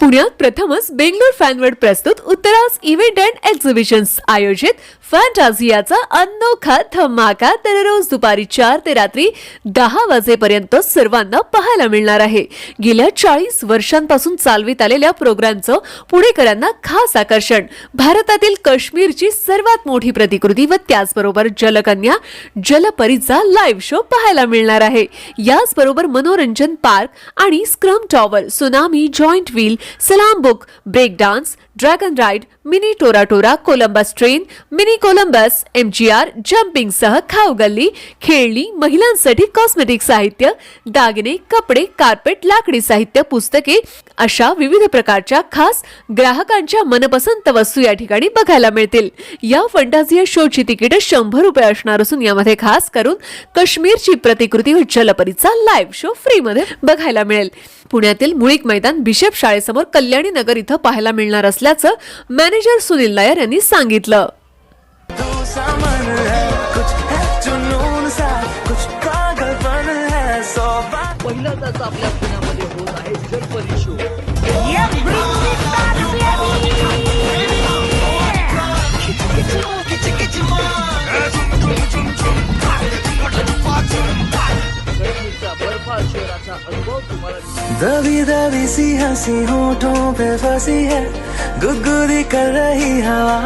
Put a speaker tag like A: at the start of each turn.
A: पुण्यात प्रथमच बेंगलोर फॅनवर्ड प्रस्तुत उत्तरास इव्हेंट अँड एक्झिबिशन्स आयोजित. फॅन्टाझियाचा अनोखा धमाका दररोज दुपारी चार ते रात्री दहा वाजेपर्यंत सर्वांना पाहायला मिळणार आहे. गेल्या चाळीस वर्षांपासून चालवित आलेल्या प्रोग्रामचं पुणेकरांना खास आकर्षण. भारतातील काश्मीरची सर्वात मोठी प्रतिकृती व त्याचबरोबर जलकन्या जलपरीचा लाईव्ह शो पाहायला मिळणार आहे. याचबरोबर मनोरंजन पार्क आणि scream tower tsunami giant wheel सलाम book break dance dragon ride mini Tora Tora Columbus train mini Columbus MGR jumping सह खाऊ गल्ली खेळणी महिलांसाठी कॉस्मेटिक साहित्य दागिने कपडे कार्पेट लाकडी साहित्य पुस्तके अशा विविध प्रकारच्या खास ग्राहकांच्या मनपसंत वस्तू या ठिकाणी बघायला मिळतील. या फंटाझिया शोची तिकीट शंभर रुपये असणार असून यामध्ये खास करून काश्मीरची प्रतिकृती व जलपरीचा लाईव्ह शो फ्रीमध्ये बघायला मिळेल. पुण्यातील मुळीक मैदान बिशप शाळेसमोर कल्याणी नगर इथं पाहायला मिळणार असल्याचं मॅनेजर सुनील नायर यांनी सांगितलं.
B: तू सामन कुछ जुनून सा कुछ पागलपन सौ बात
C: पहिल्यांदाच आपल्या पुण्यामध्ये होत आहे बर्फाळ अनुभव तुम्हाला
B: दबी दबी सी हसी होठों पे फंसी है। गुदगुदी कर रही हवा।